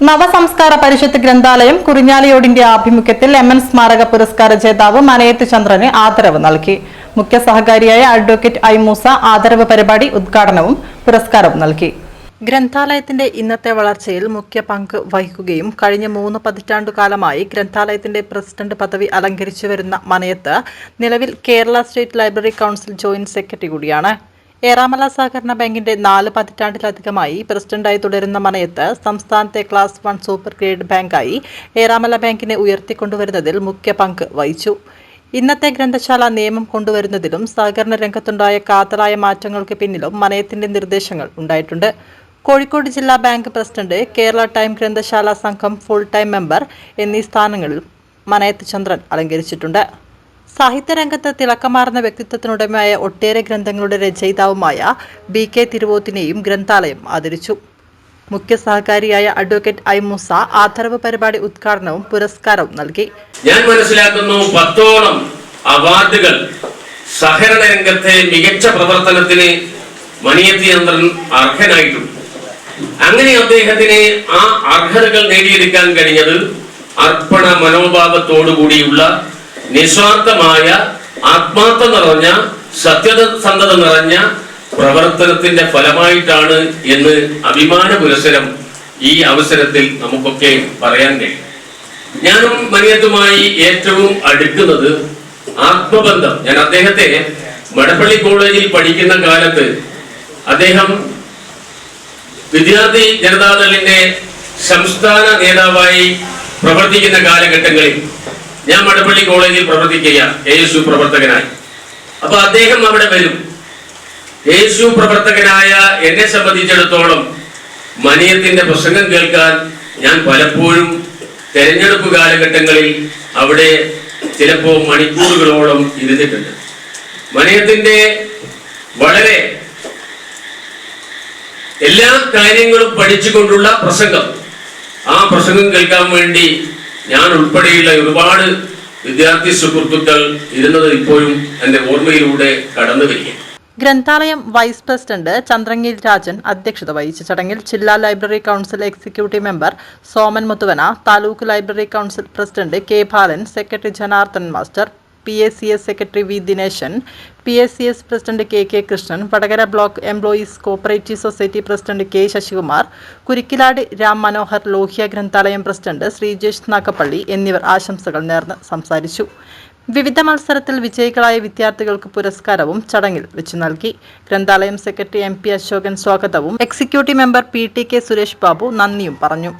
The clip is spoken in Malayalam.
നവസംസ്കാര പരിഷത്ത് ഗ്രന്ഥാലയം കുറിഞ്ഞാലിയോടിന്റെ ആഭിമുഖ്യത്തിൽ എം എൻ സ്മാരക പുരസ്കാര ജേതാവ് മനയത്ത് ചന്ദ്രന് ആദരവ് നൽകി. മുഖ്യ സഹകാരിയായ അഡ്വക്കേറ്റ് ഐ മൂസ ആദരവ് പരിപാടി ഉദ്ഘാടനവും പുരസ്കാരവും നൽകി. ഗ്രന്ഥാലയത്തിന്റെ ഇന്നത്തെ വളർച്ചയിൽ മുഖ്യ പങ്ക് വഹിക്കുകയും കഴിഞ്ഞ മൂന്ന് പതിറ്റാണ്ടുകാലമായി ഗ്രന്ഥാലയത്തിന്റെ പ്രസിഡന്റ് പദവി അലങ്കരിച്ചു വരുന്ന മനയത്ത് നിലവിൽ Kerala state library council joint secretary കൂടിയാണ്. ഏറാമല സഹകരണ ബാങ്കിന്റെ നാല് പതിറ്റാണ്ടിലധികമായി പ്രസിഡന്റായി തുടരുന്ന മനയത്ത് സംസ്ഥാനത്തെ ക്ലാസ് വൺ സൂപ്പർ ഗ്രേഡ് ബാങ്കായി ഏറാമല ബാങ്കിനെ ഉയർത്തിക്കൊണ്ടുവരുന്നതിൽ മുഖ്യ പങ്ക് വഹിച്ചു. ഇന്നത്തെ ഗ്രന്ഥശാല നിയമം കൊണ്ടുവരുന്നതിലും സഹകരണ രംഗത്തുണ്ടായ കാതലായ മാറ്റങ്ങൾക്ക് പിന്നിലും മനയത്തിന്റെ നിർദ്ദേശങ്ങൾ ഉണ്ടായിട്ടുണ്ട്. കോഴിക്കോട് ജില്ലാ ബാങ്ക് പ്രസിഡന്റ് കേരള ടൈം ഗ്രന്ഥശാല സംഘം ഫുൾ ടൈം മെമ്പർ എന്നീ സ്ഥാനങ്ങളിൽ മനയത്ത് ചന്ദ്രൻ അലങ്കരിച്ചിട്ടുണ്ട്. സാഹിത്യരംഗത്ത് തിളക്കമാർന്ന വ്യക്തിത്വത്തിനുടമയായ ഒട്ടേറെ ഗ്രന്ഥങ്ങളുടെ രചയിതാവുമായ ബി കെ തിരുവോത്തിനെയും ഗ്രന്ഥാലയം ആദരിച്ചു. മുഖ്യ സഹകാരിയായ അഡ്വക്കേറ്റ് ഐ മൂസ ആദരവ് പരിപാടി ഉദ്ഘാടനവും പുരസ്കാരവും നൽകി. ഞാൻ മനസ്സിലാക്കുന്നു പത്തോളം അവാർഡുകൾ സഹകരണ രംഗത്തെ മികച്ച പ്രവർത്തനത്തിന് മണിയത്തിയന്ത്രൻ അർഹനായിട്ടുണ്ട്. അങ്ങനെ അദ്ദേഹത്തിന് ആ അർഹതകൾ നേടിയെടുക്കാൻ കഴിഞ്ഞത് അർപ്പണ മനോഭാവത്തോടുകൂടിയുള്ള നിസ്വാർത്ഥമായ ആത്മാർത്ഥം നിറഞ്ഞ സത്യസന്ധത നിറഞ്ഞ പ്രവർത്തനത്തിന്റെ ഫലമായിട്ടാണ് എന്ന് അഭിമാന പുരസരം ഈ അവസരത്തിൽ നമുക്കൊക്കെ പറയാൻ കഴിയും. ഞാനും മനിയത്തുമായി ഏറ്റവും അടുക്കുന്നത് ആത്മബന്ധം. ഞാൻ അദ്ദേഹത്തെ മടപ്പള്ളി കോളേജിൽ പഠിക്കുന്ന കാലത്ത് അദ്ദേഹം വിദ്യാർത്ഥി ജനതാദളിന്റെ സംസ്ഥാന നേതാവായി പ്രവർത്തിക്കുന്ന കാലഘട്ടങ്ങളിൽ ഞാൻ മടപ്പള്ളി കോളേജിൽ പ്രവർത്തിക്കുകയാണ്. യേശു പ്രവർത്തകനായി. അപ്പൊ അദ്ദേഹം അവിടെ വരും. എ എസ് യു പ്രവർത്തകനായ എന്നെ സംബന്ധിച്ചിടത്തോളം മനിയത്തിന്റെ പ്രസംഗം കേൾക്കാൻ ഞാൻ പലപ്പോഴും തെരഞ്ഞെടുപ്പ് കാലഘട്ടങ്ങളിൽ അവിടെ ചിലപ്പോൾ മണിക്കൂറുകളോളം ഇരുന്നിട്ടുണ്ട്. മനയത്തിന്റെ വളരെ എല്ലാ കാര്യങ്ങളും പഠിച്ചുകൊണ്ടുള്ള പ്രസംഗം. ആ പ്രസംഗം കേൾക്കാൻ വേണ്ടി ഞാൻ ഉൾപ്പെടെയുള്ള ഒരുപാട് വിദ്യാർത്ഥി സുഹൃത്തുക്കൾ ഇരുന്നത് ഇപ്പോഴും എന്റെ ഓർമ്മയിലൂടെ കടന്നു വരികയാണ്. ഗ്രന്ഥാലയം വൈസ് പ്രസിഡന്റ് ചന്ദ്രങ്ങീൽ രാജൻ അധ്യക്ഷത വഹിച്ച. ചടങ്ങിൽ ജില്ലാ library council executive member Soman Muthuvana taluk library council president K Balan secretary Janardhan master P S C S secretary V Dineshan P S C S president K K Krishnan Vadakara block employees cooperative society president K Sasikumar Kurikkilad Ram Manohar Lohia ഗ്രന്ഥാലയം president Sreejesh Nakkappally എന്നിവർ ആശംസകൾ നേർന്ന് സംസാരിച്ചു. വിവിധ മത്സരത്തിൽ വിജയികളായ വിദ്യാർത്ഥികൾക്ക് പുരസ്കാരവും ചടങ്ങിൽ വെച്ചു നൽകി. ഗ്രന്ഥാലയം സെക്രട്ടറി എം പി അശോകൻ സ്വാഗതവും executive member P T K Suresh Babu നന്ദിയും പറഞ്ഞു.